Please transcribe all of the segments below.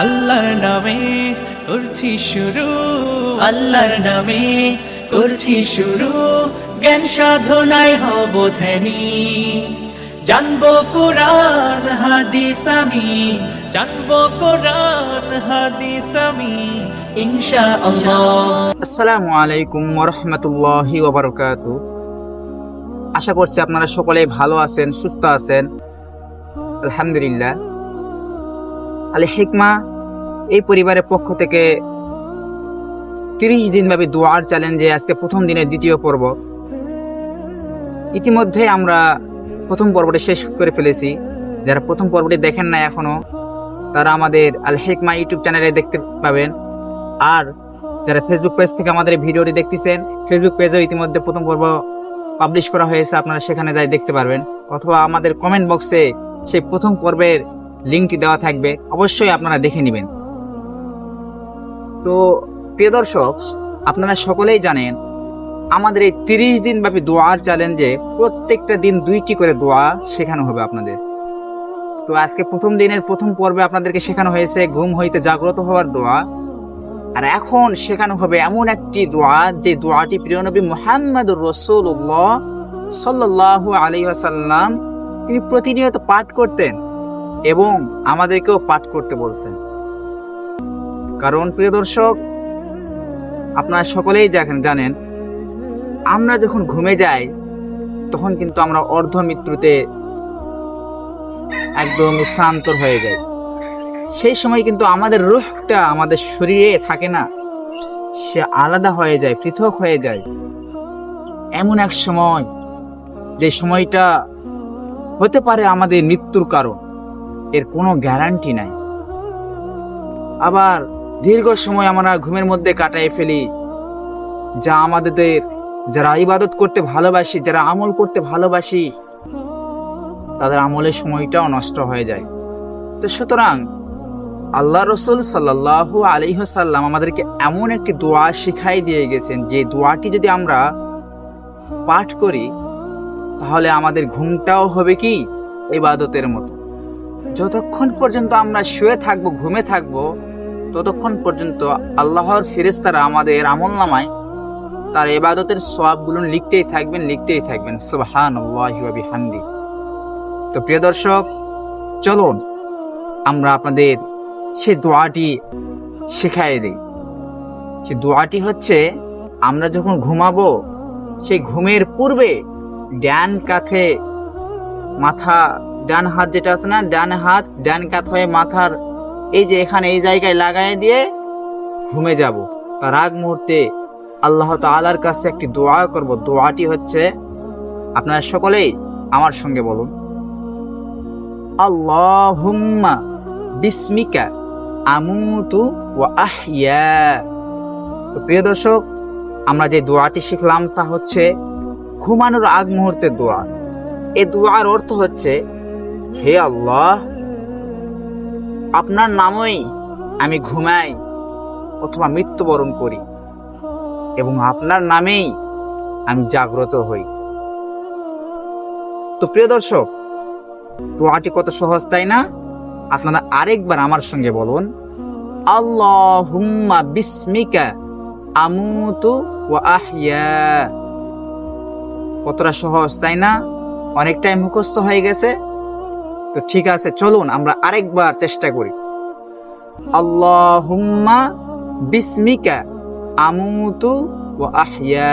আল্লাহর নামে করছি শুরু, আল্লাহর নামে করছি শুরু। জ্ঞান সাধনায় হব ধ্যানী। জানব কোরআন, হাদিস আমি। জানব কোরআন, হাদিস আমি। ইনশা আল্লাহ আসসালামু আলাইকুম ওরহমতুল্লাহি ওবরকাত। আশা করছি আপনারা সকলেই ভালো আছেন, সুস্থ আছেন। আলহামদুলিল্লাহ। আলে হিকমা এই পরিবারের পক্ষ থেকে তিরিশ দিনব্যাপী দোয়ার চ্যালেঞ্জে আজকে প্রথম দিনের দ্বিতীয় পর্ব। ইতিমধ্যে আমরা প্রথম পর্বটি শেষ করে ফেলেছি। যারা প্রথম পর্বটি দেখেন না এখনও, তারা আমাদের আল হিকমা ইউটিউব চ্যানেলে দেখতে পাবেন। আর যারা ফেসবুক পেজ থেকে আমাদের ভিডিওটি দেখতেছেন ফেসবুক পেজেও ইতিমধ্যে প্রথম পর্ব পাবলিশ করা হয়েছে, আপনারা সেখানে যাই দেখতে পারবেন। অথবা আমাদের কমেন্ট বক্সে সেই প্রথম পর্বের লিঙ্কটি দেওয়া থাকবে, অবশ্যই আপনারা দেখে নেবেন। তো, প্রিয় দর্শক, আপনারা সকলেই জানেন, আমাদের এই তিরিশ দিন ব্যাপী দোয়ার চ্যালেঞ্জে প্রত্যেকটা দিন দুইটি করে দোয়া শেখানো হবে আপনাদের। তো আজকে প্রথম দিনের প্রথম পর্বে আপনাদেরকে শেখানো হয়েছে ঘুম হইতে জাগ্রত হওয়ার দোয়া। আর এখন শেখানো হবে এমন একটি দোয়া, যে দোয়াটি প্রিয় নবী মুহাম্মদুর রসুল্লাহ সাল্লাহ আলী আসাল্লাম তিনি প্রতিনিয়ত পাঠ করতেন এবং আমাদেরকেও পাঠ করতে বলছেন। কারণ প্রিয় দর্শক, আপনারা সকলেই জানেন আমরা যখন ঘুমে যাই, তখন কিন্তু আমরা অর্ধ মৃত্যুতে একদম স্থানান্তর হয়ে যাই। সেই সময় কিন্তু আমাদের রুহটা আমাদের শরীরে থাকে না, সে আলাদা হয়ে যায়, পৃথক হয়ে যায়। এমন এক সময়, যে সময়টা হতে পারে আমাদের মৃত্যুর কারণ, এর কোনো গ্যারান্টি নাই। আবার দীর্ঘ সময় আমরা ঘুমের মধ্যে কাটাই ফেলি। যা আমাদের, যারা ইবাদত করতে ভালোবাসি, যারা আমল করতে ভালোবাসি, তাদের আমলের সময়টাও নষ্ট হয়ে যায়। তো সুতরাং আল্লাহ রসুল সাল্লাহ আলিহাসাল্লাম আমাদেরকে এমন একটি দোয়া শিখাই দিয়ে গেছেন যে দোয়াটি যদি আমরা পাঠ করি, তাহলে আমাদের ঘুমটাও হবে কি? ইবাদতের মতো। যতক্ষণ পর্যন্ত আমরা শুয়ে থাকব, ঘুমে থাকব ততক্ষণ পর্যন্ত আল্লাহর ফেরেস্তারা আমাদের আমল নামায় তার ইবাদতের সবগুলো লিখতেই থাকবেন লিখতেই থাকবেন। সুবহান তো প্রিয় দর্শক, চলুন আমরা আপনাদের সে দোয়াটি শেখাই দিই। সে দোয়াটি হচ্ছে, আমরা যখন ঘুমাবো সেই ঘুমের পূর্বে ড্যান কাঁধে মাথা, ডান হাত যেটা আছে না, ডান হাত, ডান কাত হয়ে মাথার এই যে এখানে এই জায়গায় লাগাই দিয়ে ঘুমে যাব। তার আগ মুহূর্তে আল্লাহ তালার কাছে একটি দোয়া করব। দোয়াটি হচ্ছে, আপনারা সকলেই আমার সঙ্গে বলুন, আল্লাহুম্মা বিসমিকা আমুতু ওয়া আহিয়া তো প্রিয় দর্শক, আমরা যে দোয়াটি শিখলাম তা হচ্ছে ঘুমানোর আগ মুহূর্তের দোয়া। এ দোয়ার অর্থ হচ্ছে, হে আল্লাহ আপনার নামই আমি ঘুমাই অথবা মৃত্যুবরণ করি এবং আপনার নামেই আমি জাগ্রত হই। তো প্রিয় দর্শক, দোয়াটি কত সহজ তাই না? আপনারা আরেকবার আমার সঙ্গে বলুন, আল্লাহুম্মা বিসমিকা আমুতু ওয়া আহইয়া। কতটা সহজ তাই না? অনেকটাই মুখস্থ হয়ে গেছে। তো ঠিক আছে, চলুন আমরা আরেকবার চেষ্টা করি। আল্লাহুম্মা বিসমিকা আমুতু ওয়া আহইয়া।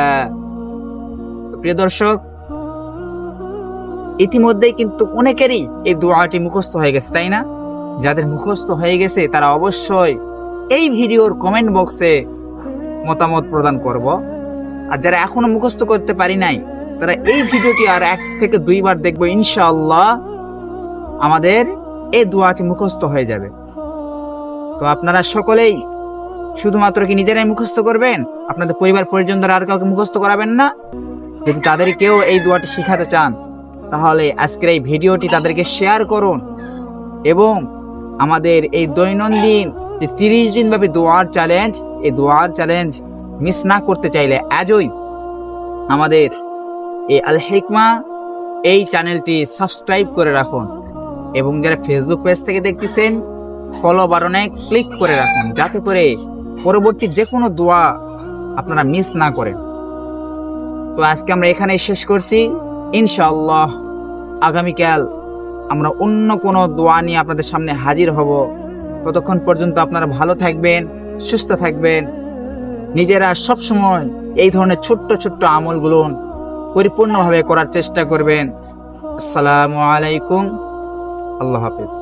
প্রিয় দর্শক, ইতিমধ্যেই কিন্তু অনেকেরই এই দোয়াটি মুখস্থ হয়ে গেছে, তাই না? যাদের মুখস্থ হয়ে গেছে, তারা অবশ্যই এই ভিডিওর কমেন্ট বক্সে মতামত প্রদান করব। আর যারা এখনও মুখস্থ করতে পারি নাই, তারা এই ভিডিওটি আর এক থেকে দুইবার দেখব ইনশাআল্লাহ। আমাদের এই দোয়াটি মুখস্থ হয়ে যাবে। তো আপনারা সকলেই শুধুমাত্র কি নিজেরাই মুখস্থ করবেন? আপনাদের পরিবার পরিজন দ্বারা আর কাউকে মুখস্থ করাবেন না? যদি তাদেরকেও এই দোয়াটি শেখাতে চান, তাহলে আজকের এই ভিডিওটি তাদেরকে শেয়ার করুন এবং আমাদের এই দৈনন্দিন যে তিরিশ দিন ব্যাপী দোয়ার চ্যালেঞ্জ এই দোয়ার চ্যালেঞ্জ মিস না করতে চাইলে আজই আমাদের এই আল হিকমা এই চ্যানেলটি সাবস্ক্রাইব করে রাখুন। এবং যারা ফেসবুক পেজ থেকে দেখতেছেন ফলো বাটনে ক্লিক করে রাখুন, যাতে করে পরবর্তী যে কোনো দোয়া আপনারা মিস না করেন। তো আজকে আমরা এখানে শেষ করছি। ইনশাআল্লাহ, আগামীকাল আমরা অন্য কোনো দোয়া নিয়ে আপনাদের সামনে হাজির হব। ততক্ষণ পর্যন্ত আপনারা ভালো থাকবেন, সুস্থ থাকবেন। নিজেরা সব সময় এই ধরনের ছোট্ট ছোট্ট আমলগুলো পরিপূর্ণভাবে করার চেষ্টা করবেন। আসসালামু আলাইকুম। আল্লাহ হাফেজ।